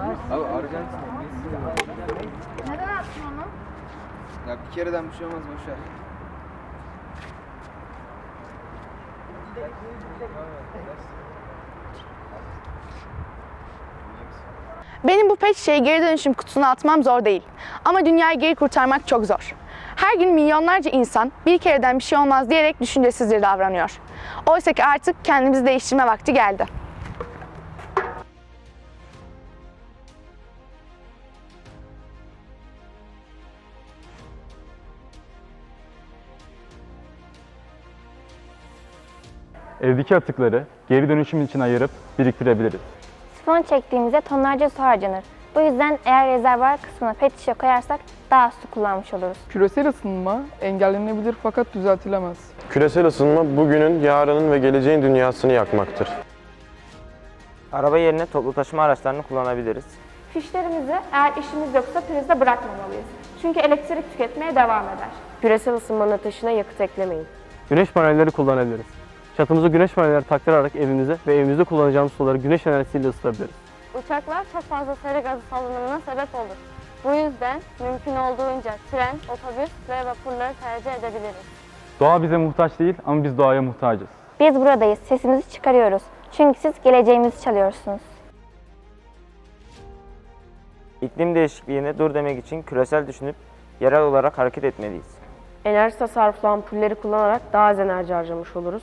Abi Arjantin Messi. Neden attın onu? Ya bir kereden bir şey olmaz boşver. Benim bu pet şişeyi geri dönüşüm kutusuna atmam zor değil. Ama dünyayı geri kurtarmak çok zor. Her gün milyonlarca insan bir kereden bir şey olmaz diyerek düşüncesizce davranıyor. Oysa ki artık kendimizi değiştirme vakti geldi. Evdeki atıkları geri dönüşüm için ayırıp biriktirebiliriz. Sifon çektiğimizde tonlarca su harcanır. Bu yüzden eğer rezervuar kısmına pet şişe koyarsak daha az su kullanmış oluruz. Küresel ısınma engellenebilir fakat düzeltilemez. Küresel ısınma bugünün, yarının ve geleceğin dünyasını yakmaktır. Araba yerine toplu taşıma araçlarını kullanabiliriz. Fişlerimizi eğer işimiz yoksa prizde bırakmamalıyız. Çünkü elektrik tüketmeye devam eder. Küresel ısınmanın ateşine yakıt eklemeyin. Güneş panelleri kullanabiliriz. Çatımıza güneş panelleri taktırarak evimize ve evimizde kullanacağımız suları güneş enerjisiyle ısıtabiliriz. Uçaklar çok fazla sera gazı salınımına sebep olur. Bu yüzden mümkün olduğunca tren, otobüs ve vapurları tercih edebiliriz. Doğa bize muhtaç değil ama biz doğaya muhtacız. Biz buradayız, sesimizi çıkarıyoruz. Çünkü siz geleceğimizi çalıyorsunuz. İklim değişikliğine dur demek için küresel düşünüp yerel olarak hareket etmeliyiz. Enerji tasarruflu ampulleri kullanarak daha az enerji harcamış oluruz.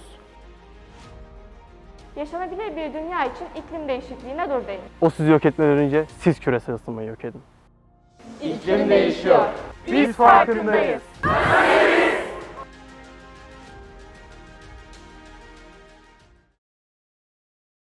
Yaşanabilir bir dünya için iklim değişikliğine dur deyin. O sizi yok etmeden önce siz küresel ısınmayı yok edin. İklim değişiyor. Biz farkındayız.